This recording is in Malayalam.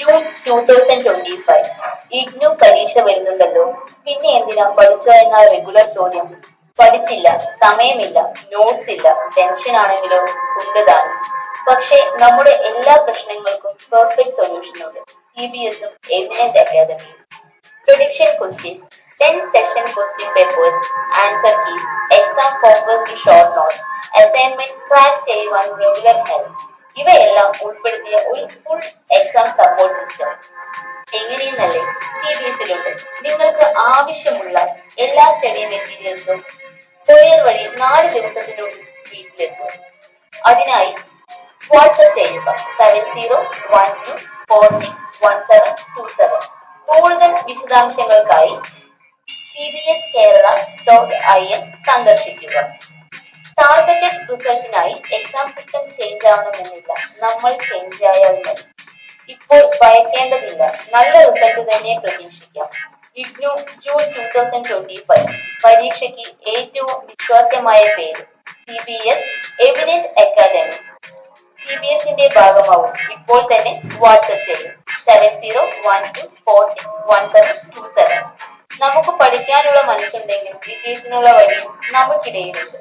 June two thousand twenty five IGNOU പരീക്ഷ വരുന്നുണ്ടല്ലോ. പിന്നെ എന്തിനാ പഠിച്ചോ എന്ന റെഗുലർ ചോദ്യം? പഠിച്ചില്ല സമയമില്ല നോട്ട്സ് ഇല്ല ടെൻഷൻ ആണെങ്കിലോ ഉണ്ടതാണ് പക്ഷെ നമ്മുടെ എല്ലാ പ്രശ്നങ്ങൾക്കും പെർഫെക്റ്റ് സൊല്യൂഷൻ ഉണ്ട്. സി ബി എസും evidence അക്കാദമിയും prediction question 10 section question answer keys, exam focus to short notes, assignment track ചെയ്യുവാൻ. ഇവയെല്ലാം ഉൾപ്പെടുത്തിയ ഒരു ഫുൾ എക്സാം സപ്പോർട്ട് സിസ്റ്റം എങ്ങനെയെന്നല്ലേ? സി ബി എസിലുണ്ട് നിങ്ങൾക്ക് ആവശ്യമുള്ള എല്ലാ സ്റ്റഡി മെറ്റീരിയൽസും കൊറിയർ വഴി നാല് ദിവസത്തിനുള്ളിൽ വീട്ടിലെത്തും. അതിനായി വാട്സപ്പ് ചെയ്യുക. Seven zero one two four six one seven two seven. കൂടുതൽ വിശദാംശങ്ങൾക്കായി C B S Kerala dot I N സന്ദർശിക്കുക. ടാർഗറ്റഡ് റിസൾട്ടിനായി എക്സാം സിസ്റ്റം ചേഞ്ച് ആവണമെന്നില്ല. നമ്മൾ ചേഞ്ച് ആയാൽ മതി. ഇപ്പോൾ ഭയക്കേണ്ടതില്ല. നല്ല റിസൾട്ട് തന്നെ പ്രതീക്ഷിക്കാം. IGNOU June two thousand twenty five. പരീക്ഷയ്ക്ക് ഏറ്റവും വിശ്വാസ്യമായ പേര്. C B S evidence academy C B എസിന്റെ ഭാഗമാവും. ഇപ്പോൾ തന്നെ വാട്സപ്പ് ചെയ്യും. Seven zero one two four six one seven two seven നമുക്ക് പഠിക്കാനുള്ള മനസ്സുണ്ടെങ്കിൽ വിജയത്തിനുള്ള വഴി നമുക്കിടയിലുണ്ട്.